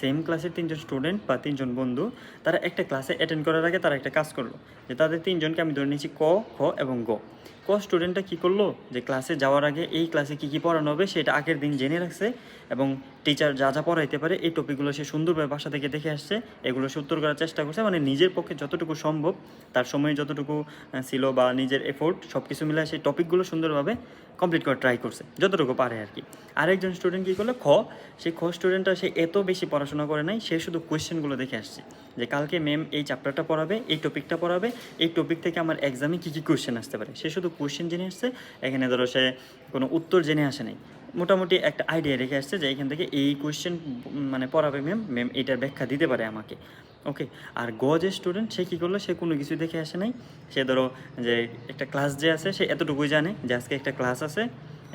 Same ক্লাসের তিনজন student বা তিনজন বন্ধু, তারা একটা ক্লাসে অ্যাটেন্ড করার আগে তারা একটা কাজ করল। যে তাদের তিনজনকে আমি ধরে নিয়েছি ক, খ এবং গ। ক স্টুডেন্টটা কী করল? যে ক্লাসে যাওয়ার আগে এই ক্লাসে কী কী পড়ানো হবে সেটা আগের দিন জেনে রাখছে এবং টিচার যা যা পড়াইতে পারে, এই টপিকগুলো সে সুন্দরভাবে বাসা থেকে দেখে আসছে। এগুলো সে উত্তর করার চেষ্টা করছে মানে নিজের পক্ষে যতটুকু সম্ভব, তার সময় যতটুকু ছিল বা নিজের এফোর্ট সব কিছু মিলে সেই টপিকগুলো সুন্দরভাবে কমপ্লিট করার ট্রাই করছে, যতটুকু পারে আর কি আরেকজন স্টুডেন্ট কী করল? খ সেই খ স্টুডেন্টটা সে এত বেশি পড়াশোনা করে নাই, সে শুধু কোয়েশ্চেনগুলো দেখে আসছে। যে কালকে ম্যাম এই চ্যাপ্টারটা পড়াবে, এই টপিকটা পড়াবে, এই টপিক থেকে আমার এক্সামে কী কী কোয়েশ্চেন আসতে পারে? সে শুধু কোয়েশ্চেন জেনে আসছে, এখানে ধরো সে কোনো উত্তর জেনে আসে নাই। মোটামুটি একটা আইডিয়া রেখে আসছে যে এখান থেকে এই কোয়েশ্চেন মানে পড়াবে ম্যাম ম্যাম এটার ব্যাখ্যা দিতে পারে আমাকে। ওকে আর গ যে স্টুডেন্ট সে কী করল? সে কোনো কিছু দেখে আসে নাই। সে ধরো যে একটা ক্লাস যে আছে, সে এতটুকুই জানে যে আজকে একটা ক্লাস আছে,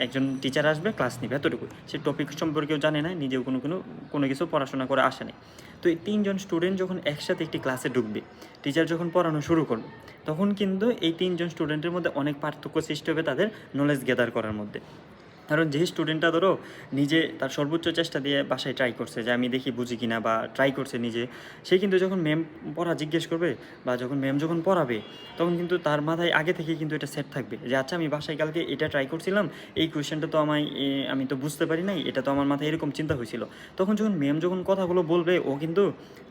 একজন টিচার আসবে ক্লাস নিবে এতটুকুই। সে টপিক সম্পর্কেও জানে না নিজেও কোনো কোনো কোনো কিছু পড়াশোনা করে আসে নাই। তো এই তিনজন স্টুডেন্ট যখন একসাথে একটি ক্লাসে ঢুকবে টিচার যখন পড়ানো শুরু করবে, তখন কিন্তু এই তিনজন স্টুডেন্টের মধ্যে অনেক পার্থক্য সৃষ্টি হবে তাদের নলেজ গ্যাদার করার মধ্যে। কারণ যে স্টুডেন্টটা ধরো নিজে তার সর্বোচ্চ চেষ্টা দিয়ে বাসায় ট্রাই করছে যে আমি দেখি বুঝি কিনা বা ট্রাই করছে নিজে, সে কিন্তু যখন ম্যাম পড়া জিজ্ঞেস করবে বা যখন ম্যাম যখন পড়াবে, তখন কিন্তু তার মাথায় আগে থেকে কিন্তু এটা সেট থাকবে যে আচ্ছা আমি বাসায় কালকে এটা ট্রাই করছিলাম, এই কোয়েশ্চেনটা তো আমায় আমি তো বুঝতে পারি নাই, এটা তো আমার মাথায় এরকম চিন্তা হয়েছিল। তখন যখন ম্যাম যখন কথাগুলো বলবে, ও কিন্তু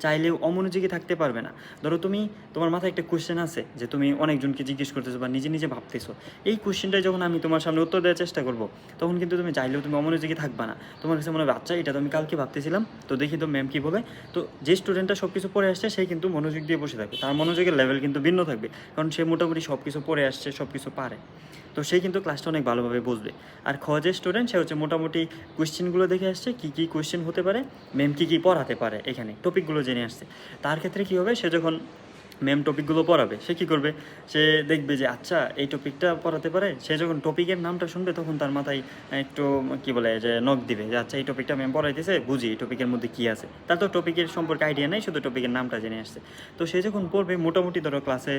চাইলেও অমনোযোগী থাকতে পারবে না। ধরো তুমি, তোমার মাথায় একটা কোয়েশ্চেন আছে যে, তুমি অনেকজনকে জিজ্ঞেস করতেছো বা নিজে নিজে ভাবতেছো। এই কোয়েশ্চেনটাই যখন আমি তোমার সামনে উত্তর দেওয়ার চেষ্টা করব তখন কিন্তু তুমি চাইলেও তুমি অমনোযোগী থাকবা না। তোমার কাছে মনে হবে আচ্ছা এটা তো আমি কালকে ভাবতেছিলাম। তো দেখি তো ম্যাম কী বলে। তো যে স্টুডেন্টটা সব কিছু পড়ে আসছে সেই কিন্তু মনোযোগ দিয়ে বসে থাকবে। তার মনোযোগের লেভেল কিন্তু ভিন্ন থাকবে, কারণ সে মোটামুটি সব কিছু পড়ে আসছে সব কিছু পারে। তো সেই কিন্তু ক্লাসটা অনেক ভালোভাবে বুঝবে। আর খ যে স্টুডেন্ট সে হচ্ছে মোটামুটি কোয়েশ্চেনগুলো দেখে আসছে, কী কী কোয়েশ্চেন হতে পারে ম্যাম কী কী পড়াতে পারে এখানে টপিকগুলো জেনে আসছে। তার ক্ষেত্রে কী হবে, সে যখন ম্যাম টপিকগুলো পড়াবে, সে কি করবে? সে দেখবে যে আচ্ছা এই টপিকটা পড়াতে পারে। সে যখন টপিকের নামটা শুনবে, তখন তার মাথায় একটু, কি বলে, যে নখ দিবে যে আচ্ছা এই টপিকটা ম্যাম পড়াইতেছে, বুঝি এই টপিকের মধ্যে কী আছে? তার তো টপিকের সম্পর্কে আইডিয়া নেই, শুধু টপিকের নামটা জেনে আসছে। তো সে যখন পড়বে, মোটামুটি ধরো ক্লাসে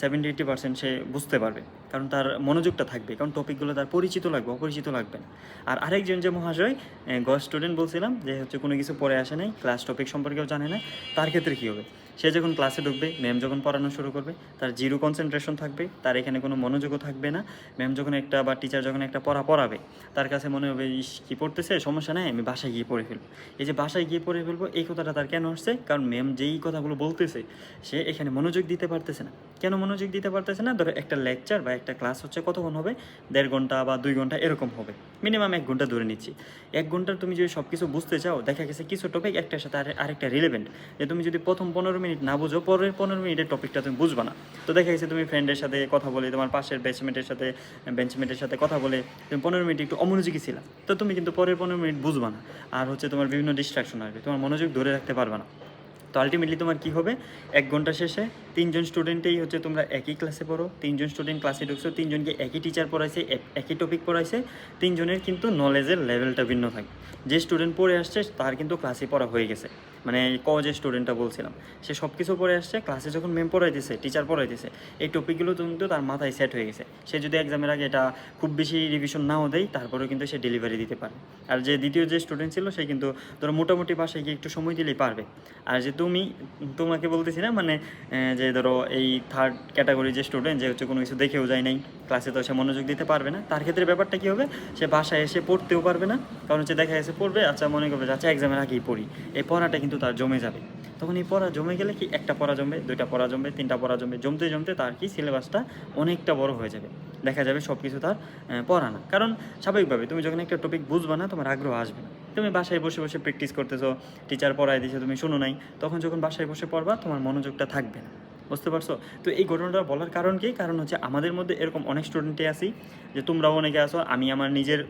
সেভেন্টি এইটি পার্সেন্ট সে বুঝতে পারবে। কারণ তার মনোযোগটা থাকবে, কারণ টপিকগুলো তার পরিচিত লাগবে, অপরিচিত লাগবে না। আর আরেকজন যে মহাশয় গ স্টুডেন্ট বলছিলাম, যে হচ্ছে কোনো কিছু পড়ে আসে নাই ক্লাস টপিক সম্পর্কেও জানে না, তার ক্ষেত্রে কী হবে? সে যখন ক্লাসে ঢুকবে ম্যাম যখন পড়ানো শুরু করবে, তার জিরো কনসেন্ট্রেশন থাকবে, তার এখানে কোনো মনোযোগও থাকবে না। ম্যাম যখন একটা বা টিচার যখন একটা পড়া পড়াবে, তার কাছে মনে হবে, ইস, কী পড়তেছে? সমস্যা নেই, আমি বাসায় গিয়ে পড়ে ফেলব। এই যে বাসায় গিয়ে পড়ে ফেলব, এই কথাটা তার কেন আসছে? কারণ ম্যাম যেই কথাগুলো বলতেছে, সে এখানে মনোযোগ দিতে পারতেছে না। কেন মনোযোগ দিতে পারতেছে না? ধরো একটা লেকচার বা একটা ক্লাস হচ্ছে, কতক্ষণ হবে? দেড় ঘণ্টা বা দুই ঘণ্টা এরকম হবে। মিনিমাম এক ঘণ্টা ধরে নিচ্ছি। এক ঘণ্টার তুমি যদি সব কিছু বুঝতে চাও, দেখা গেছে কিছু টপিক একটার সাথে আরে- আরেকটা রিলেভেন্ট যে তুমি যদি প্রথম পনেরো মিনিট না বুঝো, পরের পনেরো মিনিটের টপিকটা তুমি বুঝবা না। তো দেখা গেছে তুমি ফ্রেন্ডের সাথে কথা বলে, তোমার পাশের বেঞ্চমেটের সাথে বেঞ্চমেটের সাথে কথা বলে, তুমি পনেরো মিনিট একটু অমনোযোগী ছিলা। তো তুমি কিন্তু পরের পনেরো মিনিট বুঝবা না। আর হচ্ছে তোমার বিভিন্ন ডিস্ট্রাকশন আসবে। তোমার মনোযোগ ধরে রাখতে পারবে না। তো আলটিমেটলি তোমার কি হবে? এক ঘণ্টা শেষে তিনজন স্টুডেন্টেই হচ্ছে তোমরা একই ক্লাসে পড়ো। তিনজন স্টুডেন্ট ক্লাসে ঢুকছো, তিনজনকে একই টিচার পড়াইছে একই টপিক পড়াইছে। তিনজনের কিন্তু নলেজের লেভেলটা ভিন্ন থাকে। যে স্টুডেন্ট পড়ে আসছে, তার কিন্তু ক্লাসে পড়া হয়ে গেছে। মানে ক যে স্টুডেন্টটা বলছিলাম। সে সব কিছু পড়ে আসছে ক্লাসে যখন ম্যাম পড়াইতেছে টিচার পড়াইতেছে, এই টপিকগুলো কিন্তু তার মাথায় সেট হয়ে গেছে। সে যদি এক্সামের আগে এটা খুব বেশি রিভিশন নাও দেয়, তারপরেও কিন্তু সে ডেলিভারি দিতে পারে। আর যে দ্বিতীয় যে স্টুডেন্ট ছিল, সে কিন্তু ধরো মোটামুটি বাসায় গিয়ে একটু সময় দিলেই পারবে। আর যে তুমি, তোমাকে বলতেছি না মানে যে ধরো এই থার্ড ক্যাটাগরি যে স্টুডেন্ট যে হচ্ছে কোনো কিছু দেখেও যায় নাই। ক্লাসে তো সে মনোযোগ দিতে পারবে না। তার ক্ষেত্রে ব্যাপারটা কী হবে? সে বাসায় এসে পড়তেও পারবে না। কারণ হচ্ছে দেখা এসে পড়বে আচ্ছা মনে করবে আচ্ছা এক্সামের আগেই পড়ি। এই পড়াটা কিন্তু তার জমে যাবে। তখন এই পড়া জমে গেলে কি একটা পড়া জমবে, দুইটা পড়া জমবে, তিনটা পড়া জমবে, জমতে জমতে তার কি সিলেবাসটা অনেকটা বড় হয়ে যাবে। দেখা যাবে সব কিছু তার পড়া না। কারণ স্বাভাবিকভাবে তুমি যখন একটা টপিক বুঝবে না, তোমার আগ্রহ আসবে না। তুমি বাসায় বসে বসে প্র্যাকটিস করতেছো টিচার পড়ায় দিয়েছে তুমি শুনো নাই। তখন যখন বাসায় বসে পড়বা, তোমার মনোযোগটা থাকবে না। বুঝতে পারছ? তো এই ঘটনাটা বলার কারণ কি? কারণ হচ্ছে আমাদের মধ্যে এরকম অনেক স্টুডেন্টে আছি যে তোমরাও অনেকে আসো আমি আমার নিজের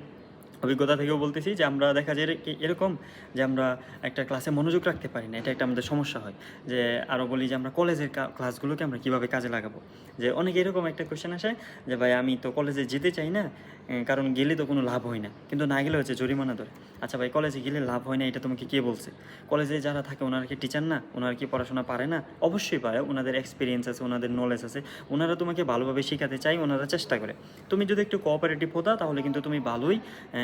অভিজ্ঞতা থেকেও বলতেছি যে আমরা দেখা যায় এর- এরকম যে আমরা একটা ক্লাসে মনোযোগ রাখতে পারি না, এটা একটা আমাদের সমস্যা হয়। যে আরও বলি যে আমরা কলেজের ক্লাসগুলোকে আমরা কীভাবে কাজে লাগাবো? যে অনেক এরকম একটা কোয়েশ্চেন আসে যে, ভাই, আমি তো কলেজে যেতে চাই না কারণ গেলে তো কোনো লাভ হয় না। কিন্তু না গেলে হচ্ছে জরিমানা ধরে। আচ্ছা ভাই কলেজে গেলে লাভ হয় না, এটা তোমাকে কে বলছে? কলেজে যারা থাকে ওনারা কি টিচার না? ওনারা কি পড়াশোনা পারে না? অবশ্যই পারে। ওনাদের এক্সপিরিয়েন্স আছে, ওনাদের নলেজ আছে। ওনারা তোমাকে ভালোভাবে শেখাতে চাই ওনারা চেষ্টা করে। তুমি যদি একটু কোঅপারেটিভ হতা, তাহলে কিন্তু তুমি ভালোই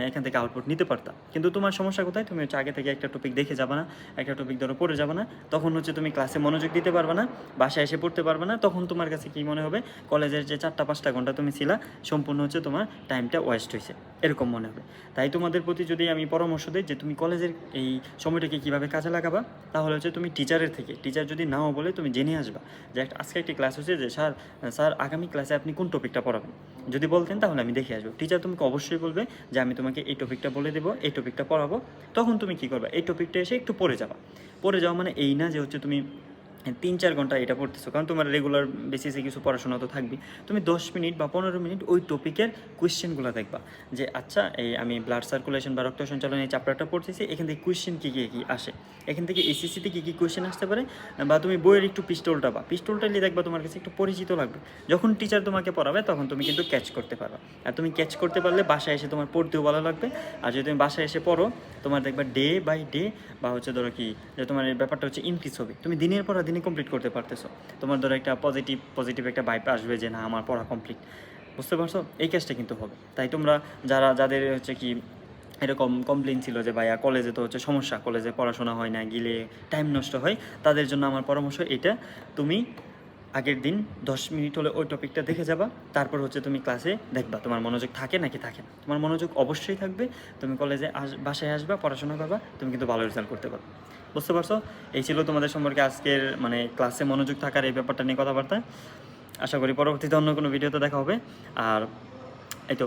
এখান থেকে আউটপুট নিতে পারতা কিন্তু তোমার সমস্যা কোথায়? তুমি হচ্ছে আগে থেকে একটা টপিক দেখে যাবে না, একটা টপিক ধরো পড়ে যাবে না। তখন হচ্ছে তুমি ক্লাসে মনোযোগ দিতে পারবে না, বাসায় এসে পড়তে পারবে না। তখন তোমার কাছে কি মনে হবে? কলেজের যে চারটা পাঁচটা ঘণ্টা তুমি ছিলা, সম্পূর্ণ হচ্ছে তোমার টাইমটা ওয়েস্ট হয়েছে। এরকম মনে হবে। তাই তোমাদের প্রতি যদি আমি পরামর্শ দিই যে তুমি কলেজের এই সময়টাকে কীভাবে কাজে লাগাবা, তাহলে হচ্ছে তুমি টিচারের থেকে টিচার যদি নাও বলে তুমি জেনে আসবা যে একটা, আজকে একটি ক্লাস হচ্ছে যে স্যার স্যার, আগামী ক্লাসে আপনি কোন টপিকটা পড়াবেন? যদি বলতেন তাহলে আমি দেখে আসব। টিচার তোমাকে অবশ্যই বলবে যে আমি তোমাকে এই টপিকটা বলে দেবো, এই টপিকটা পড়াবো। তখন তুমি কি করবে? এই টপিকটা এসে একটু পড়ে যাবা। পড়ে যাওয়া মানে এই না যে হচ্ছে তুমি তিন চার ঘণ্টা এটা পড়তেছো, কারণ তোমার রেগুলার বেসিসে কিছু পড়াশোনা তো থাকবে তুমি দশ মিনিট বা পনেরো মিনিট ওই টপিকের কোয়েশ্চেনগুলো দেখবা, যে আচ্ছা এই আমি ব্লাড সার্কুলেশন বা রক্ত সঞ্চালন এই চ্যাপ্টারটা পড়তেছি, এখান থেকে কোয়েশ্চেন কী কী কী আসে? এখান থেকে এসিসিতে কী কী কোয়েশ্চেন আসতে পারে? বা তুমি বইয়ের একটু পিস্টলটা বা পিস্টলটা নিয়ে দেখবা তোমার কাছে একটু পরিচিত লাগবে। যখন টিচার তোমাকে পড়াবে, তখন তুমি কিন্তু ক্যাচ করতে পারবে। আর তুমি ক্যাচ করতে পারলে বাসায় এসে তোমার পড়তেও ভালো লাগবে। আর যদি তুমি বাসায় এসে পড়ো, তোমার দেখবা ডে বাই ডে বা হচ্ছে ধরো কি, যে তোমার এই ব্যাপারটা হচ্ছে ইনক্রিজ হবে। তুমি দিনের পর দিনে কমপ্লিট করতে পারতেছো। তোমার ধরো একটা পজিটিভ পজিটিভ একটা ভাইপ আসবে যে, না, আমার পড়া কমপ্লিট বুঝতে পারছ? এই কাজটা কিন্তু হবে। তাই তোমরা যারা, যাদের হচ্ছে কি এরকম কমপ্লেন ছিল যে, ভাইয়া কলেজে তো হচ্ছে সমস্যা কলেজে পড়াশোনা হয় না, গেলে টাইম নষ্ট হয়, তাদের জন্য আমার পরামর্শ এটা। তুমি আগের দিন দশ মিনিট হলে ওই টপিকটা দেখে যাবা। তারপর হচ্ছে তুমি ক্লাসে দেখবা তোমার মনোযোগ থাকে নাকি থাকে না। তোমার মনোযোগ অবশ্যই থাকবে। তুমি কলেজে আস, বাসায় আসবা, পড়াশোনা করবা, তুমি কিন্তু ভালো রেজাল্ট করতে পারবে। বুঝতে পারছ? এই ছিল তোমাদের সম্পর্কে আজকের মানে ক্লাসে মনোযোগ থাকার এই ব্যাপারটা নিয়ে কথাবার্তা। আশা করি পরবর্তীতে অন্য কোনো ভিডিওতে দেখা হবে। আর এই তো।